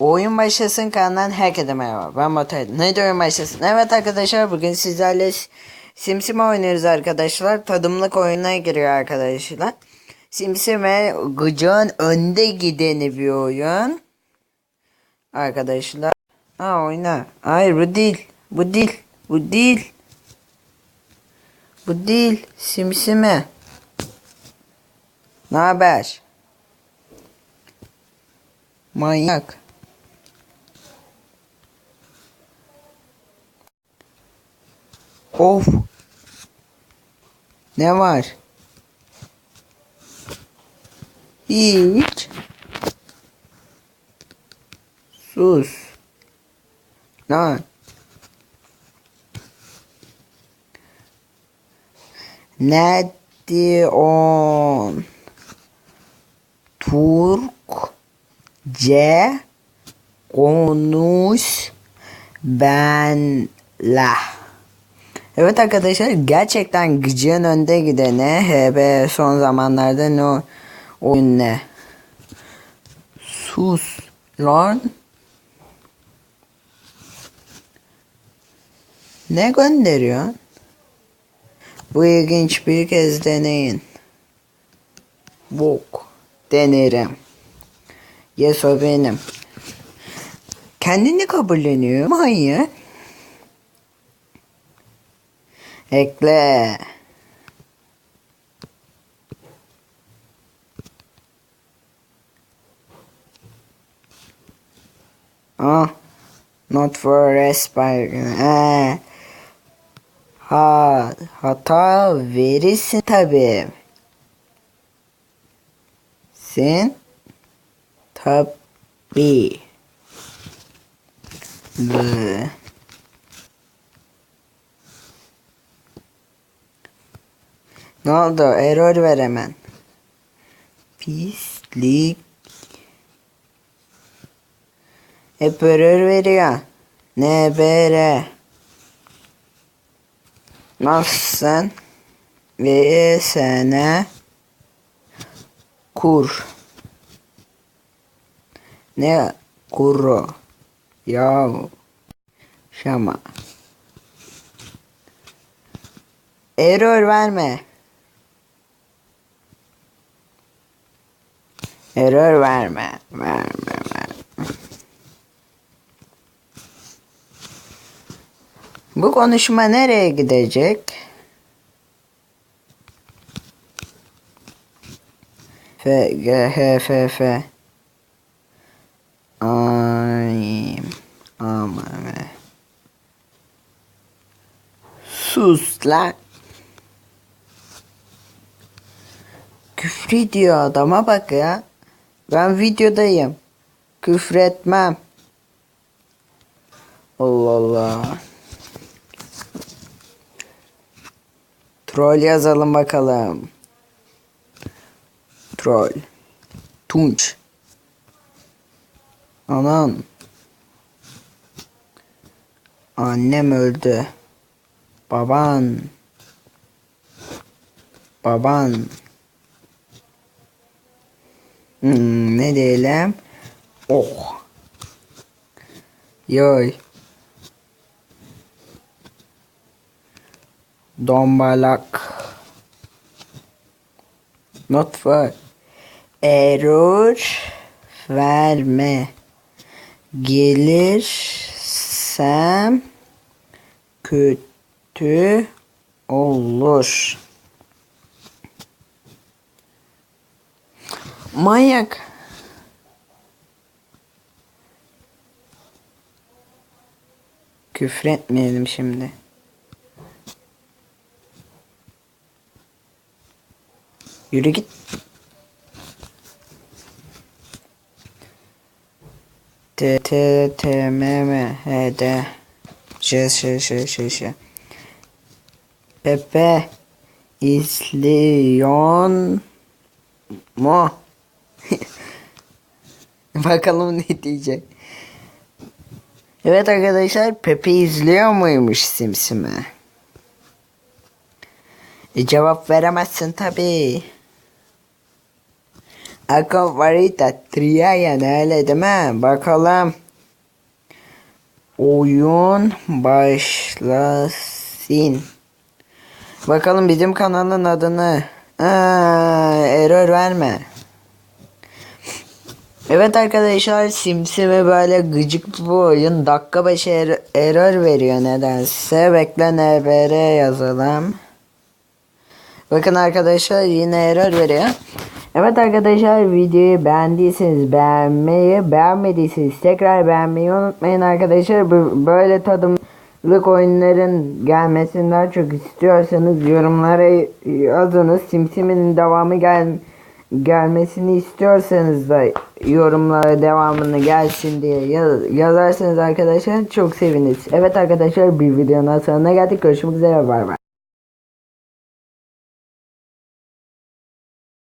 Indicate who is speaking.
Speaker 1: Oyun başlasın kanalından herkese merhaba. Ben Motor. Neydi oyun başlasın? Evet arkadaşlar bugün sizlerle Simsime oynuyoruz arkadaşlar. Tadımlık oyuna giriyor arkadaşlar. Simsime gıcığın önde gideni bir oyun. Arkadaşlar. Ha oyna. Hayır bu değil. Bu değil. Bu değil. Bu değil. Simsime. Ne haber? Manyak. Of. Ne var? Hiç. Sus. Lan. Ne diyorsun? Türkçe konuş benle. Evet arkadaşlar gerçekten gıcığın önde gidene HB son zamanlarda ne oyun ne? Sus lan. Ne gönderiyor? Bu ilginç bir kez deneyin. Bok denerim. Yes o benim. Kendini kabulleniyor. Hayır. Ekle. Ah, not for aspiring. Eh. Ha, hata verirsin tabi. Sen tabi. Bı. Ne oldu? Error ver hemen. Pislik. Hep error veriyor. Ne bere. Nasılsın? Ve sene kur. Ne kuru? Yahu. Şama. Error verme. Error verme. Verme verme. Bu konuşma nereye gidecek? F, G, H, F, F. Ay, aman be. Sus lan. Küfür diyor adama bak ya. Ben videodayım. Küfür etmem. Allah Allah. Troll yazalım bakalım. Troll. Tunç. Anan. Annem öldü. Baban. Baban. Hmm, ne diyelim? Oh. Yoy. Dombalak. Not for. Error verme. Gelirsem kötü olur. Manyak. Küfür etmeyelim şimdi. Yürü git. T T T M M H D J Ş Ş Ş Ş Pepe izliyon mu? Bakalım ne diyecek. Evet arkadaşlar Pepe izliyor muymuş Simsimi? E, cevap veremezsin tabi. Ako varita triayan öyle değil mi? Bakalım. Oyun başlasın. Bakalım bizim kanalın adını. Aa, error verme. Evet arkadaşlar simsi ve böyle gıcık bu oyun dakika başı er- error veriyor nedense. Bekle NBR yazalım. Bakın arkadaşlar yine error veriyor. Evet arkadaşlar videoyu beğendiyseniz beğenmeyi, beğenmediyseniz tekrar beğenmeyi unutmayın arkadaşlar. Böyle tadımlık oyunların gelmesinden çok istiyorsanız yorumlara yazınız. Simsim'in devamı gel gelmesini istiyorsanız da yorumlara devamını gelsin diye yaz- yazarsanız arkadaşlar çok seviniriz. Evet arkadaşlar bir videonun sonuna geldik. Görüşmek üzere. Bay bay.